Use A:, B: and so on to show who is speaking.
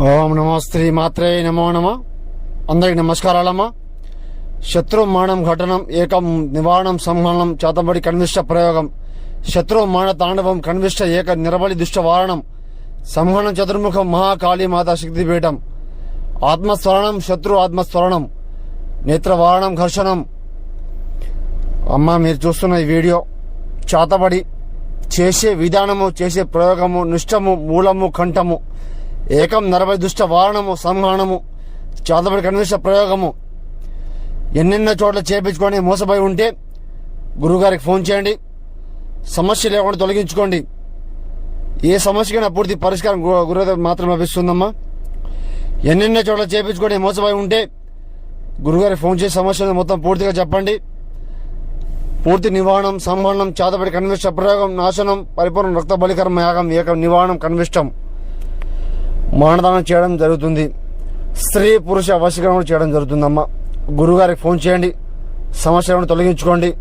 A: ఓం నమో శ్రీ మాత్రే నమో నమ. అందరికి నమస్కారాలమ్మా. శత్రు మానం ఘటనం ఏకం నివారణం సంహనం చేతబడి కన్విష్ట ప్రయోగం. శత్రు మాన తాండవం కన్విష్ట ఏక నిరబలి దుష్ట వారణం సంహనం చతుర్ముఖం మహాకాళీ మాతా శక్తిపీఠం. ఆత్మస్వరణం శత్రు ఆత్మస్వరణం నేత్రవారణం ఘర్షణం. అమ్మ మీరు చూస్తున్న ఈ వీడియో చేతబడి చేసే విధానము చేసే ప్రయోగము నిష్టము మూలము కంఠము ఏకం నరభై దుష్ట వారణము సంహరణము చేతబడి కనిష్ట ప్రయోగము. ఎన్నెన్నో చోట్ల చేపించుకొని మోసపోయి ఉంటే గురువుగారికి ఫోన్ చేయండి. సమస్య లేకుండా తొలగించుకోండి. ఏ సమస్యకైనా పూర్తి పరిష్కారం గు- గురువు మాత్రం లభిస్తుందమ్మా. ఎన్నెన్నో చోట్ల చేపించుకొని మోసపోయి ఉంటే గురుగారికి ఫోన్ చేసి సమస్యను మొత్తం పూర్తిగా చెప్పండి. పూర్తి నివారణం సంహరణం చేతబడి కన్విష్ట ప్రయోగం నాశనం పరిపూర్ణ రక్త బలికర్మ యాగం ఏకం నివారణం కన్విష్టం మానదానం చేయడం జరుగుతుంది. స్త్రీ పురుష వశీకరణ చేయడం జరుగుతుందమ్మా. గురుగారికి ఫోన్ చేయండి. సమస్యలను తొలగించుకోండి.